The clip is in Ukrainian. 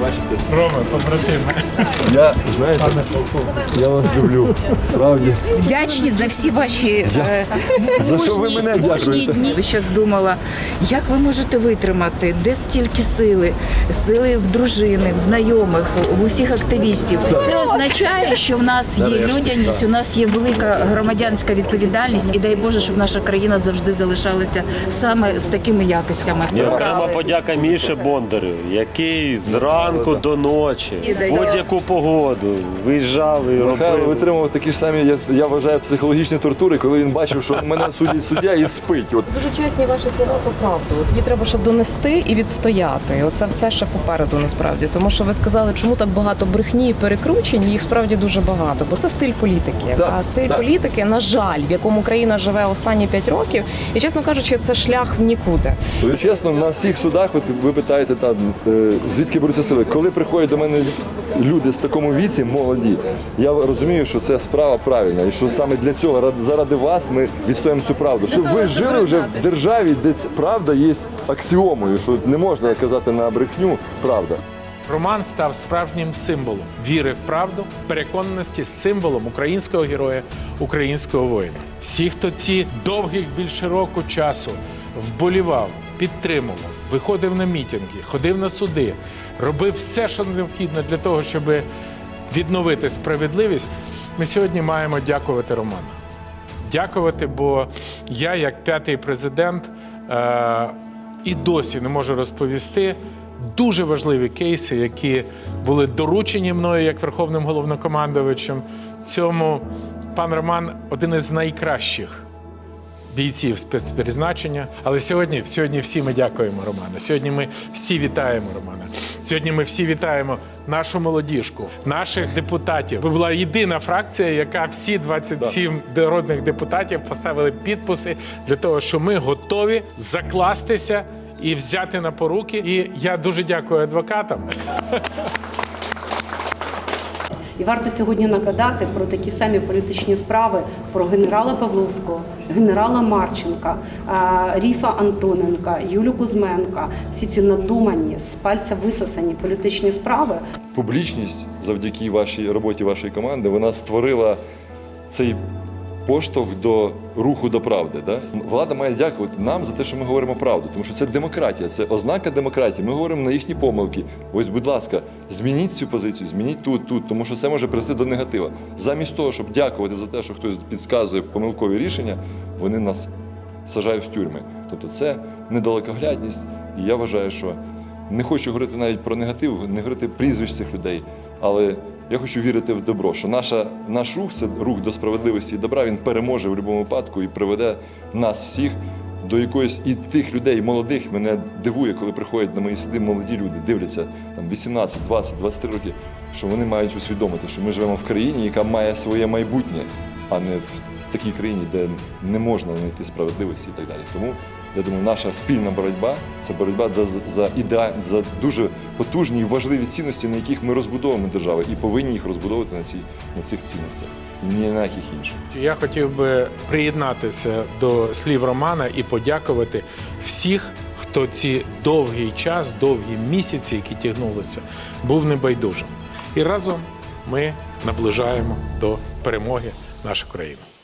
Бачите, Рома, побратими. я знаєте, я вас люблю. Справді. Вдячні за всі ваші е, За що ви мужні- мене дякуєте? дні. Ви щас думала, як ви можете витримати, де стільки сили, сили в дружини, в знайомих, в усіх активістів. Це означає, що в нас є людяність, у нас є велика громадянська відповідальність, і дай Боже, щоб наша країна завжди залишалася саме з такими якостями. І окрема подяка Міші Бондарю, який зранку до ночі, в будь-яку погоду виїжджав і Михайло робив. витримував такі ж самі, я, я вважаю, психологічні тортури, коли він бачив, що мене судить суддя і спить. От Дуже чесні ваші слова по правду. От її треба ще донести і відстояти. Оце все ще попереду насправді. Тому що ви сказали, чому так багато брехні і перекручень, їх справді дуже багато. Бо це стиль політики. Так, а стиль так. політики, на жаль, в якому країна живе останні п'ять років, і чесно кажучи, це шлях в нікуди. Скажу чесно, на всіх судах, от ви питаєте, та, е, звідки беруться сили. Коли приходять до мене люди з такому віці, молоді, я розумію, що це справа правильна, і що саме для цього, ради- заради вас, ми відстоїмо цю правду. Щоб ви жили вже в державі, де правда є аксіомою, що не можна казати на брехню правда. Роман став справжнім символом віри в правду, переконаності символом українського героя, українського воїна. Всі, хто ці довгих більше року часу вболівав, підтримував, виходив на мітинги, ходив на суди, робив все, що необхідно для того, щоб відновити справедливість. Ми сьогодні маємо дякувати Роману. Дякувати, бо я, як п'ятий президент, е, і досі не можу розповісти дуже важливі кейси, які були доручені мною як верховним головнокомандувачем. Цьому пан Роман один із найкращих бійців спецпризначення. Але сьогодні, сьогодні всі ми дякуємо Романа. Сьогодні ми всі вітаємо Романа. Сьогодні ми всі вітаємо нашу молодіжку, наших депутатів. Ви була єдина фракція, яка всі 27 народних депутатів поставили підписи для того, що ми готові закластися і взяти на поруки. І я дуже дякую адвокатам. І варто сьогодні нагадати про такі самі політичні справи про генерала Павловського, генерала Марченка, Ріфа Антоненка, Юлю Кузьменка. Всі ці надумані з пальця висосані політичні справи Публічність завдяки вашій роботі вашої команди вона створила цей поштовх до руху до правди. Да? Влада має дякувати нам за те, що ми говоримо правду, тому що це демократія, це ознака демократії. Ми говоримо на їхні помилки. Ось, будь ласка, змініть цю позицію, змініть тут, тут, тому що це може призвести до негатива. Замість того, щоб дякувати за те, що хтось підказує помилкові рішення, вони нас сажають в тюрми. Тобто це недалекоглядність. І я вважаю, що не хочу говорити навіть про негатив, не говорити прізвищ цих людей, але я хочу вірити в добро, що наша, наш рух це рух до справедливості і добра. Він переможе в будь-якому випадку і приведе нас всіх до якоїсь і тих людей молодих. Мене дивує, коли приходять на мої суди молоді люди, дивляться там 18, 20, 23 роки, що вони мають усвідомити, що ми живемо в країні, яка має своє майбутнє, а не в такій країні, де не можна знайти справедливості і так далі. Тому я думаю, наша спільна боротьба це боротьба за, за ідеаль, за дуже потужні і важливі цінності, на яких ми розбудовуємо державу, і повинні їх розбудовувати на, цій, на цих цінностях, ні на яких інших. Я хотів би приєднатися до слів Романа і подякувати всіх, хто ці довгий час, довгі місяці, які тягнулися, був небайдужим. І разом ми наближаємо до перемоги нашу країну.